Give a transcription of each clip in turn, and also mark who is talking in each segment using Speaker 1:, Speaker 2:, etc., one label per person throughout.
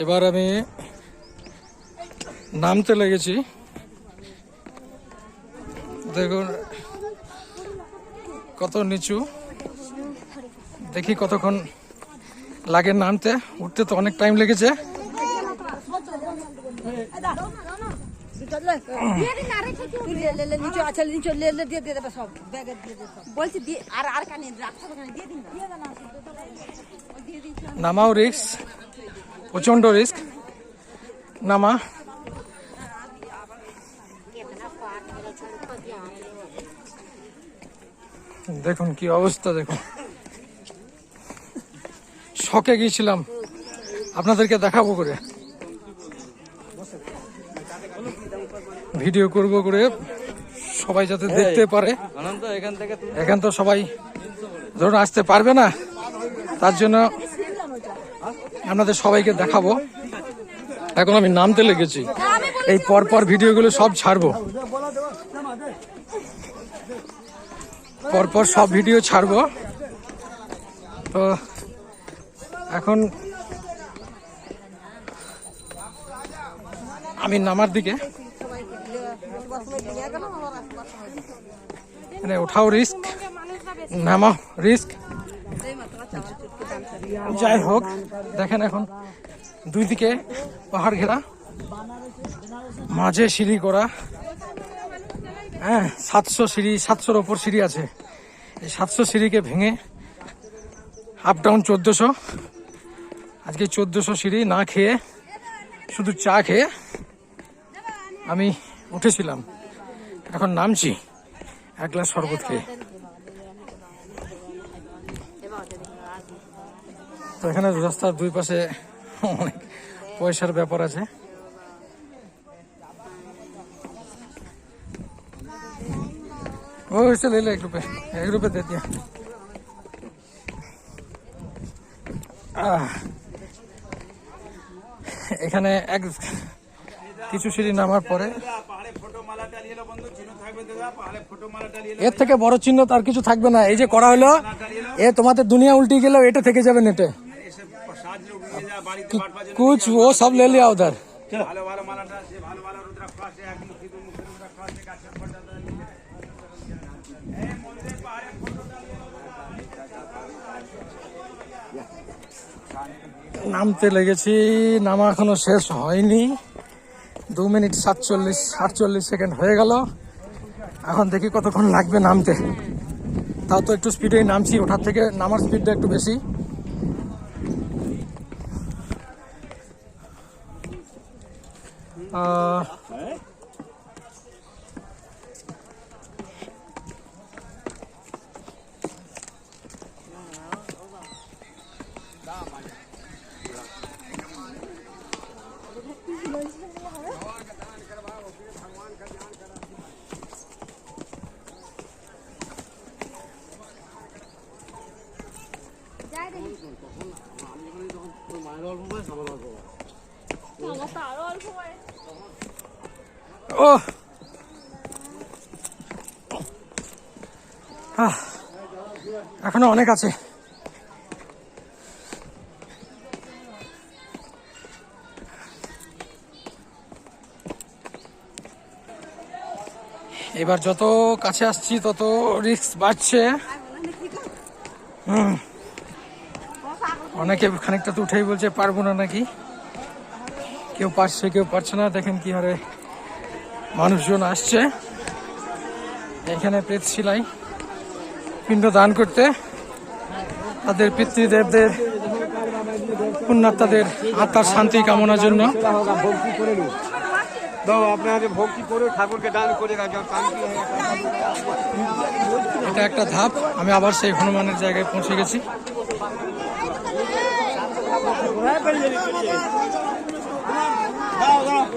Speaker 1: এবার আমি নামতে লেগেছি। দেখুন কত নিচু। দেখি কতক্ষণ লাগে নামতে। উঠতে তো অনেক টাইম লেগেছে। নামাও রিস্ক প্রচণ্ড রিস্ক নামা। দেখুন কি অবস্থা দেখুন। শখে গিয়েছিলাম। আপনাদেরকে দেখাবো করে। ভিডিও করব করে সবাই যাতে দেখতে পারে।
Speaker 2: এখান
Speaker 1: তো সবাই ধরুন আসতে পারবে না। তার জন্য আপনাদের সবাইকে দেখাবো। এখন আমি নামতে লেগেছি। এই পরপর ভিডিওগুলো সব ছাড়বো। পরপর সব ভিডিও ছাড়বো। তো এখন আমি নামার দিকে। মানে ওঠাও রিস্ক। নামাও রিস্ক। যাই হোক, দেখেন এখন দুই দিকে পাহাড় ঘেরা, মাঝে সিঁড়ি করা হ্যাঁ সাতশো সিঁড়ি, সাতশোর ওপর সিঁড়ি আছে। এই সাতশো সিঁড়িকে ভেঙে আপ ডাউন চোদ্দোশো। আজকে চোদ্দোশো সিঁড়ি না খেয়ে, শুধু চা খেয়ে আমি উঠেছিলাম। এখন নামছি এক গ্লাস শরবত খেয়ে। তো এখানে রাস্তার দুই পাশে অনেক পয়সার ব্যাপার আছে। ও এক রুপে এক রুপে দে, দিয়া। এখানে এক কিছু সিঁড়ি নামার পরে এর থেকে বড় চিহ্ন তার কিছু থাকবে না। এই যে করা হলো এ তোমাদের দুনিয়া উল্টি গেলেও এটা থেকে যাবে নেটে। কুচ ও সব লে লিয়া উধার নামতে লেগেছি নামা এখনও শেষ হয়নি। দু মিনিট সাতচল্লিশ আটচল্লিশ সেকেন্ড হয়ে গেল। এখন দেখি কতক্ষণ লাগবে নামতে। তাও তো একটু স্পিডেই নামছি ওঠার থেকে নামার স্পিডটা একটু বেশি। আহ, ও এখনও অনেক আছে। এবার যত কাছে আসছি, তত রিস্ক বাড়ছে। অনেকে খানিকটা তো উঠেই বলছে, পারব না নাকি? কেউ পারছে কেউ পারছে না। দেখেন কি হারে মানুষজন আসছে। এখানে প্রেত শিলাই পিণ্ড দান করতে। তাদের পিতৃদেবদের পুণ্যাত্মাদের আত্মার শান্তি কামনার জন্য। এটা একটা ধাপ। আমি আবার সেই হনুমানের জায়গায় পৌঁছে গেছি।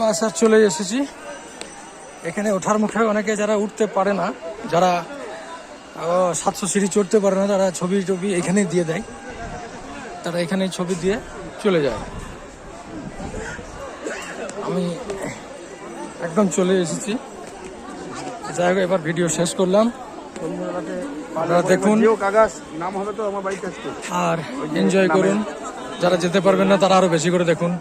Speaker 1: বাসার চলে এসেছি। এখানে ওঠার মুখে অনেকে যারা উঠতে পারে না, যারা সাতশো সিঁড়ি চড়তে পারে না, তারা ছবি টবি এখানে দিয়ে দেয়। তারা এখানে ছবি দিয়ে চলে যায়। আমি একদম চলে এসেছি। যাই হোক, এবার ভিডিও শেষ করলাম। আপনারা দেখুন। আর এনজয় করুন। যারা যেতে পারবেন না তারা আরও বেশি করে দেখুন।